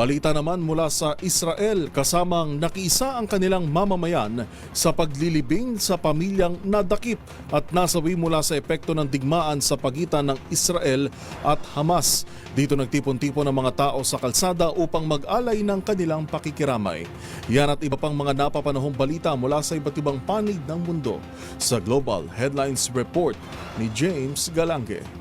Balita naman mula sa Israel kasamang nakiisa ang kanilang mamamayan sa paglilibing sa pamilyang nadakip at nasawi mula sa epekto ng digmaan sa pagitan ng Israel at Hamas. Dito nagtipon-tipon ang mga tao sa kalsada upang mag-alay ng kanilang pakikiramay. Yan at iba pang mga napapanahong balita mula sa iba't ibang panig ng mundo sa Global Headlines Report ni James Galange.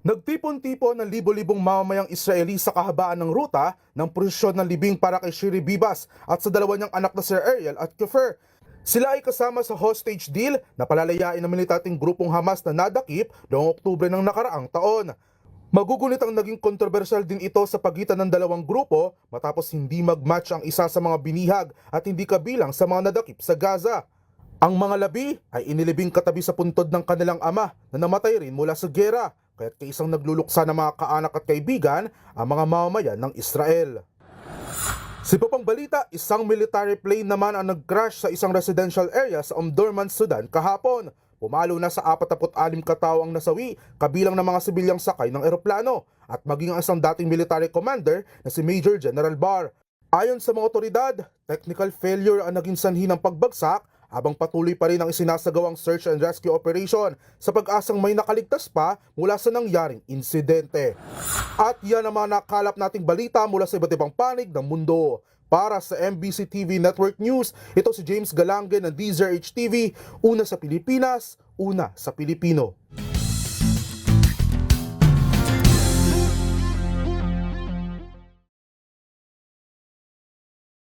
Nagtipon-tipon ng libo-libong mamamayang Israeli sa kahabaan ng ruta ng prosesyon ng libing para kay Shiri Bibas at sa dalawa niyang anak na Sir Ariel at Kiefer. Sila ay kasama sa hostage deal na palalayain ng militating grupong Hamas na nadakip noong Oktubre ng nakaraang taon. Magugulit ang naging kontrobersyal din ito sa pagitan ng dalawang grupo matapos hindi mag-match ang isa sa mga binihag at hindi kabilang sa mga nadakip sa Gaza. Ang mga labi ay inilibing katabi sa puntod ng kanilang ama na namatay rin mula sa gera, kaya't kaisang nagluluksa ng mga kaanak at kaibigan ang mga mamamayan ng Israel. Sa iba pang balita, isang military plane naman ang nag-crash sa isang residential area sa Omdurman, Sudan kahapon. Pumalo na sa 46 katao ang nasawi, kabilang ng mga sibilyang sakay ng eroplano at maging ang isang dating military commander na si Major General Barr. Ayon sa mga otoridad, technical failure ang naging sanhi ng pagbagsak habang patuloy pa rin ang isinasagawang search and rescue operation sa pag-asang may nakaligtas pa mula sa nangyaring insidente. At yan ang mga nakalap nating balita mula sa iba't ibang panig ng mundo. Para sa MBC TV Network News, ito si James Galange ng DZRH TV, una sa Pilipinas, una sa Pilipino.